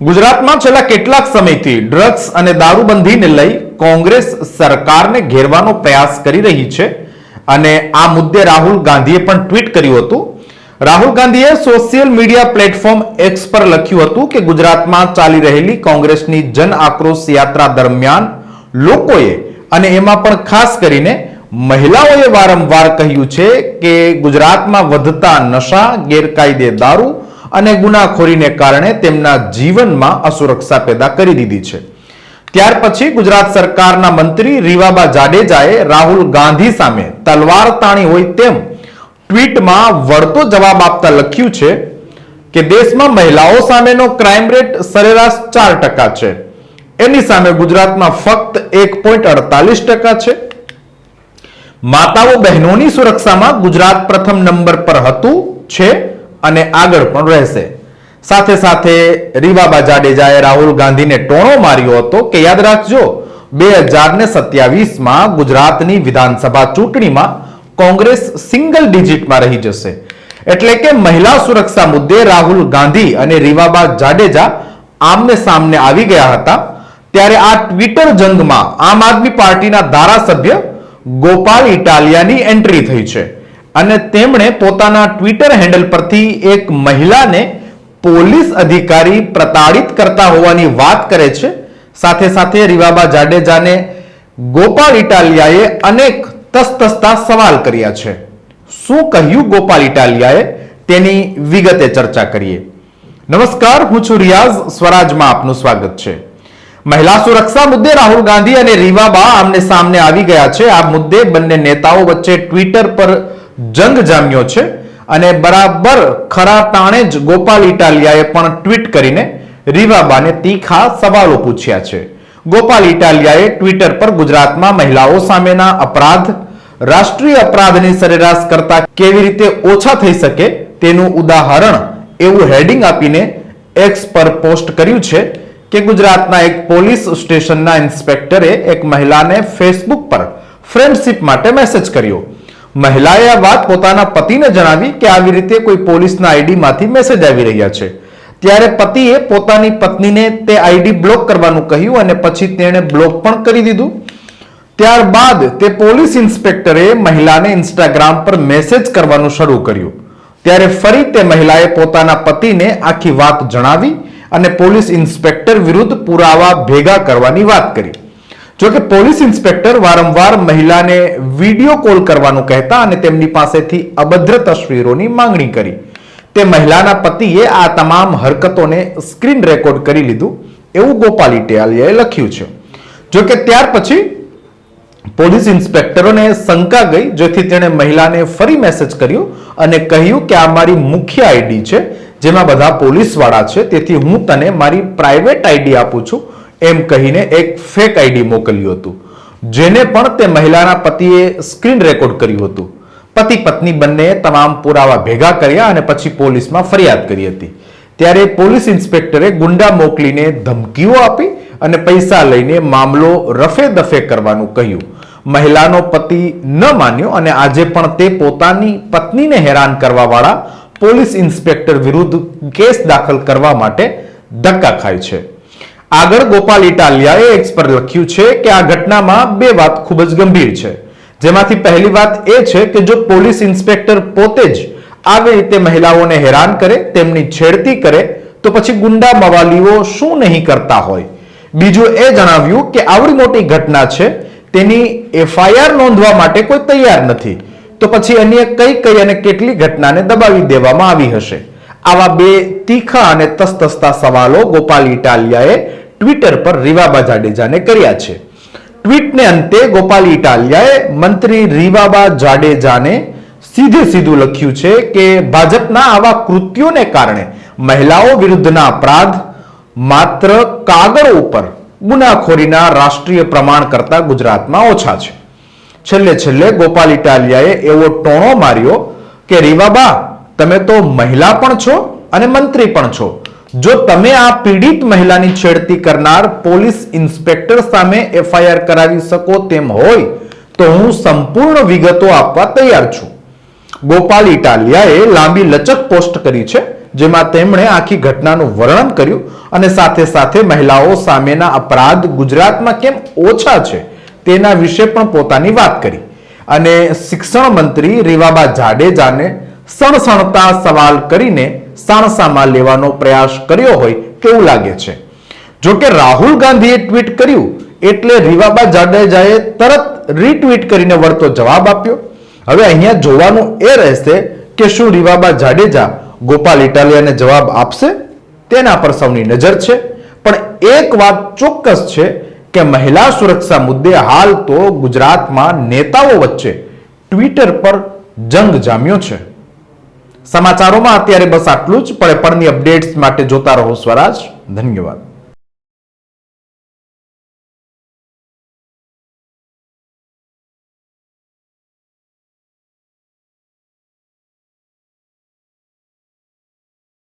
ગુજરાતમાં છેલ્લા કેટલાક સમયથી ડ્રગ્સ અને દારૂબંધીને લઈ કોંગ્રેસ સરકારને ઘેરવાનો પ્રયાસ કરી રહી છે અને આ મુદ્દે રાહુલ ગાંધીએ પણ ટ્વીટ કર્યું હતું. રાહુલ ગાંધીએ સોશિયલ મીડિયા પ્લેટફોર્મ એક્સ પર લખ્યું હતું કે ગુજરાતમાં ચાલી રહેલી કોંગ્રેસની જન આક્રોશ યાત્રા દરમિયાન લોકોએ અને એમાં પણ ખાસ કરીને મહિલાઓએ વારંવાર કહ્યું છે કે ગુજરાતમાં વધતા નશા, ગેરકાયદે દારૂ અને ગુનાખોરીને કારણે તેમના જીવનમાં અસુરક્ષા પેદા કરી દીધી છે. ત્યાર પછી ગુજરાત સરકારના મંત્રી રીવાબા જાડેજાએ રાહુલ ગાંધી સામે તલવાર તાણી હોય તેમ ટ્વીટમાં વળતો જવાબ આપતા લખ્યું છે કે દેશમાં મહિલાઓ સામેનો ક્રાઇમ રેટ સરેરાશ ચાર ટકા છે. એની સામે ગુજરાતમાં ફક્ત એક પોઈન્ટ અડતાલીસ ટકા છે. માતાઓ બહેનોની સુરક્ષામાં ગુજરાત પ્રથમ નંબર પર હતું છે. અને આગળ પણ રહેશે. સાથે સાથે રીવાબા જાડેજાએ રાહુલ ગાંધીને ટોણો માર્યો હતો કે યાદ રાખજો, બે હજાર ને સત્યાવીસમાં ગુજરાતની વિધાનસભા ચૂંટણીમાં કોંગ્રેસ સિંગલ ડિજિટમાં રહી જશે. એટલે કે મહિલા સુરક્ષા મુદ્દે રાહુલ ગાંધી અને રીવાબા જાડેજા આમને સામને આવી ગયા હતા, ત્યારે આ ટ્વિટર જંગમાં આમ આદમી પાર્ટીના ધારાસભ્ય ગોપાલ ઇટાલિયાની એન્ટ્રી થઈ છે. અને તેમણે પોતાના ટ્વિટર હેન્ડલ પરથી એક મહિલાને પોલીસ અધિકારી પ્રતાડિત કરતા હોવાની વાત કરે છે. સાથે સાથે રીવાબા જાડેજાને ગોપાલ ઇટાલિયાએ અનેક તસતસતા સવાલ કર્યા છે. શું કહ્યું ગોપાલ ઇટાલિયાએ? તેની વિગતે ચર્ચા કરીએ. નમસ્કાર, હું છું રિયાઝ, સ્વરાજમાં આપનું સ્વાગત છે. મહિલા સુરક્ષા મુદ્દે રાહુલ ગાંધી અને રીવાબા આમને સામને આવી ગયા છે. આ મુદ્દે બંને નેતાઓ વચ્ચે ટ્વિટર પર જંગ જામ્યો છે અને બરાબર ખરા તાણે જ ગોપાલ ઇટાલિયાએ પણ ટ્વીટ કરીને રીવાબાને તીખા સવાલો પૂછ્યા છે. ગોપાલ ઇટાલિયાએ ટ્વિટર પર ગુજરાતમાં મહિલાઓ સામેના અપરાધ, રાષ્ટ્રીય અપરાધની સરેરાશ કરતા કેવી રીતે ઓછા થઈ શકે તેનું ઉદાહરણ એવું હેડિંગ આપીને એક્સ પર પોસ્ટ કર્યું છે કે ગુજરાતના એક પોલીસ સ્ટેશનના ઇન્સ્પેક્ટરે એક મહિલાને ફેસબુક પર ફ્રેન્ડશિપ માટે મેસેજ કર્યો. મહિલાએ આ વાત પોતાના પતિને જણાવી કે આવી રીતે કોઈ પોલીસના આઈડીમાંથી મેસેજ આવી રહ્યા છે. ત્યારે પતિએ પોતાની પત્નીને તે આઈડી બ્લોક કરવાનું કહ્યું અને પછી તેણે બ્લોક પણ કરી દીધું. ત્યારબાદ તે પોલીસ ઇન્સ્પેક્ટરે મહિલાને ઇન્સ્ટાગ્રામ પર મેસેજ કરવાનું શરૂ કર્યું. ત્યારે ફરી તે મહિલાએ પોતાના પતિને આખી વાત જણાવી અને પોલીસ ઇન્સ્પેક્ટર વિરુદ્ધ પુરાવા ભેગા કરવાની વાત કરી. જોકે પોલીસ ઇન્સ્પેક્ટર વારંવાર મહિલાને વીડિયો કોલ કરવાનું કહેતા અને તેમની પાસેથી અભદ્ર તસવીરોની માંગણી કરી. તે મહિલાના પતિએ આ તમામ હરકતોને સ્ક્રીન રેકોર્ડ કરી લીધું, એવું ગોપાલ ઇટાલિયાએ લખ્યું છે. જોકે ત્યાર પછી પોલીસ ઇન્સ્પેક્ટરોને શંકા ગઈ, જેથી તેણે મહિલાને ફરી મેસેજ કર્યો અને કહ્યું કે આ મારી મુખ્ય આઈડી છે, જેમાં બધા પોલીસવાળા છે, તેથી હું તને મારી પ્રાઇવેટ આઈડી આપું છું એમ કહીને એક ફેક આઈડી મોકલ્યું હતું, જેને પણ તે મહિલાના પતિએ સ્ક્રીન રેકોર્ડ કર્યું હતું. પતિ પત્ની બંનેએ તમામ પુરાવા ભેગા કર્યા અને પછી પોલીસમાં ફરિયાદ કરી હતી. ત્યારે પોલીસ ઇન્સ્પેક્ટરે ગુંડા મોકલીને ધમકીઓ આપી અને પૈસા લઈને મામલો રફે દફે કરવાનું કહ્યું. મહિલાનો પતિ ન માન્યો અને આજે પણ તે પોતાની પત્નીને હેરાન કરવાવાળા પોલીસ ઇન્સ્પેક્ટર વિરુદ્ધ કેસ દાખલ કરવા માટે ધક્કા ખાય છે. આગળ ગોપાલ ઇટાલિયાએ એક્સ પર લખ્યું છે કે આ ઘટનામાં બે વાત ખૂબ જ ગંભીર છે. જેમાંથી પહેલી વાત એ છે કે જો પોલીસ ઇન્સ્પેક્ટર પોતે જ આવી રીતે મહિલાઓને હેરાન કરે, તેમની છેડતી કરે, તો પછી ગુંડા મવાલીઓ શું નહીં કરતા હોય? બીજું એ જણાવ્યું કે આવડી મોટી ઘટના છે, તેની એફઆઈઆર નોંધવા માટે કોઈ તૈયાર નથી. તો પછી અન્ય કઈ કઈ અને કેટલી ઘટનાને દબાવી દેવામાં આવી હશે? આવા બે તીખા અને તસ્તસ્તા સવાલો ગોપાલ ઇટાલિયાએ ટ્વિટર પર રીવાબા જાડેજાને કર્યા છે. ટ્વીટને અંતે ગોપાલ ઇટાલિયાએ મંત્રી રીવાબા જાડેજાને સીધે સીધું લખ્યું છે કે ભાજપના આવા કૃત્યોને કારણે મહિલાઓ વિરુદ્ધના અપરાધ માત્ર કાગળ ઉપર ગુનાખોરીના રાષ્ટ્રીય પ્રમાણ કરતા ગુજરાતમાં ઓછા છે. છેલ્લે છેલ્લે ગોપાલ ઇટાલિયાએ એવો ટોણો માર્યો કે રીવાબા તમે તો મહિલા પણ છો અને મંત્રી પણ છો. જો તમે આ પીડિત મહિલાની છેડતી કરનાર પોલીસ ઇન્સ્પેક્ટર સામે એફઆઈઆર કરાવી શકો તેમ હોય, તો હું સંપૂર્ણ વિગતો આપવા તૈયાર છું. ગોપાલ ઇટાલિયાએ લાંબી લચક પોસ્ટ કરી છે, જેમાં તેમણે આખી ઘટનાનું વર્ણન કર્યું અને સાથે સાથે મહિલાઓ સામેના અપરાધ ગુજરાતમાં કેમ ઓછા છે તેના વિશે પણ પોતાની વાત કરી. અને શિક્ષણ મંત્રી રીવાબા જાડેજાને સણસણતા સવાલ કરીને સાણસામાં લેવાનો પ્રયાસ કર્યો હોય તેવું લાગે છે. જો કે રાહુલ ગાંધીએ ટ્વીટ કર્યું એટલે રીવાબા જાડેજાએ તરત રીટ્વીટ કરીને વળતો જવાબ આપ્યો. હવે અહીંયા જોવાનું એ રહેશે કે શું રીવાબા જાડેજા ગોપાલ ઇટાલિયાને જવાબ આપશે? તેના પર સૌની નજર છે. પણ એક વાત ચોક્કસ છે કે મહિલા સુરક્ષા મુદ્દે હાલ તો ગુજરાતમાં નેતાઓ વચ્ચે ટ્વિટર પર જંગ જામ્યો છે. સમાચારોમાં અત્યારે બસ આટલું જ. પણ પણની અપડેટ્સ માટે જોતા રહો સ્વરાજ. ધન્યવાદ.